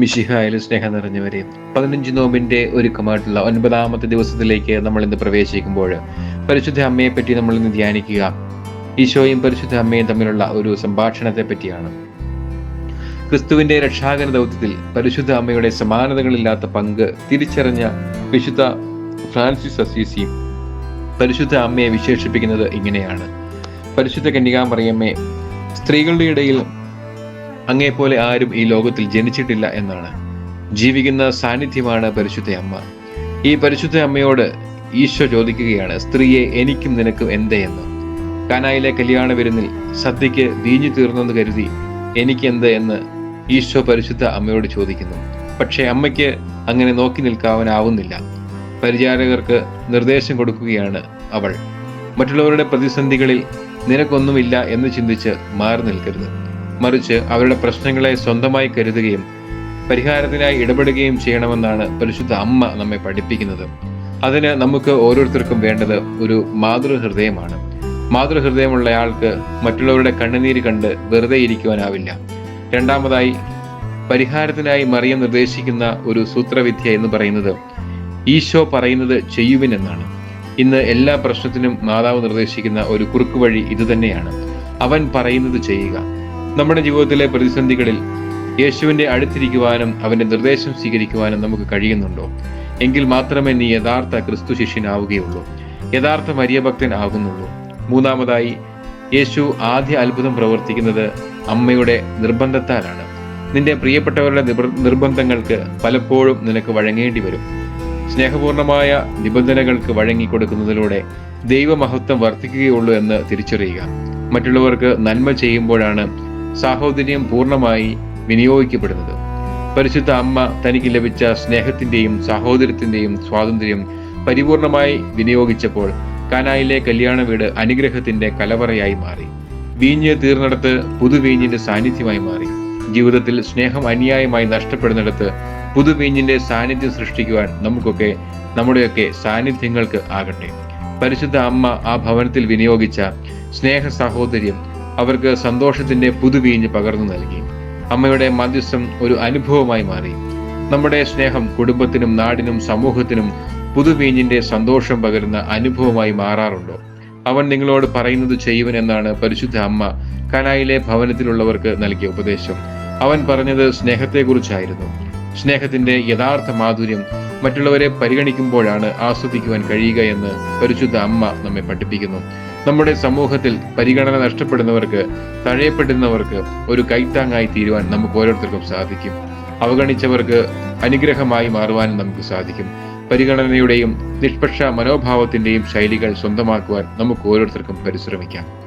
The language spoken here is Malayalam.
മിഷിഹായിൽ സ്നേഹം നിറഞ്ഞവരെ പതിനഞ്ച് നോമ്പിന്റെ ഒരുക്കമായിട്ടുള്ള ഒൻപതാമത്തെ ദിവസത്തിലേക്ക് നമ്മൾ ഇന്ന് പ്രവേശിക്കുമ്പോൾ പരിശുദ്ധ അമ്മയെ പറ്റി നമ്മൾ ഇന്ന് ധ്യാനിക്കുക. ഈശോയും പരിശുദ്ധ അമ്മയും തമ്മിലുള്ള ഒരു സംഭാഷണത്തെ പറ്റിയാണ്. ക്രിസ്തുവിന്റെ രക്ഷാകര ദൗത്യത്തിൽ പരിശുദ്ധ അമ്മയുടെ സമാനതകളില്ലാത്ത പങ്ക് തിരിച്ചറിഞ്ഞ വിശുദ്ധ ഫ്രാൻസിസ് അസീസി പരിശുദ്ധ അമ്മയെ വിശേഷിപ്പിക്കുന്നത് ഇങ്ങനെയാണ്. പരിശുദ്ധ കന്യകാമറിയമ്മേ സ്ത്രീകളുടെ ഇടയിൽ അങ്ങേപ്പോലെ ആരും ഈ ലോകത്തിൽ ജനിച്ചിട്ടില്ല എന്നാണ്. ജീവിക്കുന്ന സാന്നിധ്യമാണ് പരിശുദ്ധ അമ്മ. ഈ പരിശുദ്ധ അമ്മയോട് ഈശോ ചോദിക്കുകയാണ് സ്ത്രീയെ എനിക്കും നിനക്കും എന്തേ എന്ന്? കാനായിലെ കല്യാണ വിരുന്നിൽ സദ്യക്ക് വീഞ്ഞു തീർന്നെന്ന് കരുതി എനിക്കെന്ത് എന്ന് ഈശോ പരിശുദ്ധ അമ്മയോട് ചോദിക്കുന്നു. പക്ഷേ അമ്മയ്ക്ക് അങ്ങനെ നോക്കി നിൽക്കാവാനാവുന്നില്ല. പരിചാരകർക്ക് നിർദ്ദേശം കൊടുക്കുകയാണ് അവൾ. മറ്റുള്ളവരുടെ പ്രതിസന്ധികളിൽ നിനക്കൊന്നുമില്ല എന്ന് ചിന്തിച്ച് മാറി നിൽക്കരുത്. മറിച്ച് അവരുടെ പ്രശ്നങ്ങളെ സ്വന്തമായി കരുതുകയും പരിഹാരത്തിനായി ഇടപെടുകയും ചെയ്യണമെന്നാണ് പരിശുദ്ധ അമ്മ നമ്മെ പഠിപ്പിക്കുന്നത്. അതിന് നമുക്ക് ഓരോരുത്തർക്കും വേണ്ടത് ഒരു മാതൃഹൃദയമാണ്. മാതൃഹൃദയമുള്ളയാൾക്ക് മറ്റുള്ളവരുടെ കണ്ണുനീര് കണ്ട് വെറുതെ ഇരിക്കുവാനാവില്ല. രണ്ടാമതായി പരിഹാരത്തിനായി മറിയം നിർദ്ദേശിക്കുന്ന ഒരു സൂത്രവിദ്യ എന്ന് പറയുന്നത് ഈശോ പറയുന്നത് ചെയ്യുവിൻ എന്നാണ്. ഇന്ന് എല്ലാ പ്രശ്നത്തിനും മാതാവ് നിർദ്ദേശിക്കുന്ന ഒരു കുറുക്കുവഴി ഇതുതന്നെയാണ്. അവൻ പറയുന്നത് ചെയ്യുക. നമ്മുടെ ജീവിതത്തിലെ പ്രതിസന്ധികളിൽ യേശുവിന്റെ അടുത്തിരിക്കുവാനും അവന്റെ നിർദ്ദേശം സ്വീകരിക്കുവാനും നമുക്ക് കഴിയുന്നുണ്ടോ? എങ്കിൽ മാത്രമേ നീ യഥാർത്ഥ ക്രിസ്തു ശിഷ്യനാവുകയുള്ളൂ. യഥാർത്ഥ മരിയഭക്തൻ ആകുന്നുള്ളൂ. മൂന്നാമതായി യേശു ആദ്യ അത്ഭുതം പ്രവർത്തിക്കുന്നത് അമ്മയുടെ നിർബന്ധത്താലാണ്. നിന്റെ പ്രിയപ്പെട്ടവരുടെ നിർബന്ധങ്ങൾക്ക് പലപ്പോഴും നിനക്ക് വഴങ്ങേണ്ടി വരും. സ്നേഹപൂർണമായ നിബന്ധനകൾക്ക് വഴങ്ങിക്കൊടുക്കുന്നതിലൂടെ ദൈവമഹത്വം വർദ്ധിക്കുകയുള്ളൂ എന്ന് തിരിച്ചറിയുക. മറ്റുള്ളവർക്ക് നന്മ ചെയ്യുമ്പോഴാണ് സാഹോദര്യം പൂർണമായി വിനിയോഗിക്കപ്പെടുന്നത്. പരിശുദ്ധ അമ്മ തനിക്ക് ലഭിച്ച സ്നേഹത്തിന്റെയും സാഹോദര്യത്തിന്റെയും സ്വാതന്ത്ര്യം പരിപൂർണമായി വിനിയോഗിച്ചപ്പോൾ കാനായിലെ കല്യാണ വീട് അനുഗ്രഹത്തിന്റെ കലവറയായി മാറി. വീഞ്ഞ് തീർന്നിടത്ത് പുതുവീഞ്ഞിന്റെ സാന്നിധ്യമായി മാറി. ജീവിതത്തിൽ സ്നേഹം അന്യായമായി നഷ്ടപ്പെടുന്നിടത്ത് പുതുവീഞ്ഞിന്റെ സാന്നിധ്യം സൃഷ്ടിക്കുവാൻ നമുക്കൊക്കെ നമ്മുടെയൊക്കെ സാന്നിധ്യങ്ങൾക്ക് ആകട്ടെ. പരിശുദ്ധ അമ്മ ആ ഭവനത്തിൽ വിനിയോഗിച്ച സ്നേഹ സാഹോദര്യം അവർക്ക് സന്തോഷത്തിന്റെ പുതുവീഞ്ഞ് പകർന്നു നൽകി. അമ്മയുടെ മധ്യസ്ഥം ഒരു അനുഭവമായി മാറി. നമ്മുടെ സ്നേഹം കുടുംബത്തിനും നാടിനും സമൂഹത്തിനും പുതുവീഞ്ഞിന്റെ സന്തോഷം പകരുന്ന അനുഭവമായി മാറാറുണ്ടോ? അവൻ നിങ്ങളോട് പറയുന്നത് ചെയ്യുവൻ എന്നാണ് പരിശുദ്ധ അമ്മ കനായിലെ ഭവനത്തിലുള്ളവർക്ക് നൽകിയ ഉപദേശം. അവൻ പറഞ്ഞത് സ്നേഹത്തെക്കുറിച്ചായിരുന്നു. സ്നേഹത്തിന്റെ യഥാർത്ഥ മാധുര്യം മറ്റുള്ളവരെ പരിഗണിക്കുമ്പോഴാണ് ആസ്വദിക്കുവാൻ കഴിയുക എന്ന് പരിശുദ്ധ അമ്മ നമ്മെ പഠിപ്പിക്കുന്നു. നമ്മുടെ സമൂഹത്തിൽ പരിഗണന നഷ്ടപ്പെടുന്നവർക്ക് തഴയപ്പെടുന്നവർക്ക് ഒരു കൈത്താങ്ങായി തീരുവാൻ നമുക്ക് ഓരോരുത്തർക്കും സാധിക്കും. അവഗണിച്ചവർക്ക് അനുഗ്രഹമായി മാറുവാനും നമുക്ക് സാധിക്കും. പരിഗണനയുടെയും നിഷ്പക്ഷ മനോഭാവത്തിന്റെയും ശൈലികൾ സ്വന്തമാക്കുവാൻ നമുക്ക് ഓരോരുത്തർക്കും പരിശ്രമിക്കാം.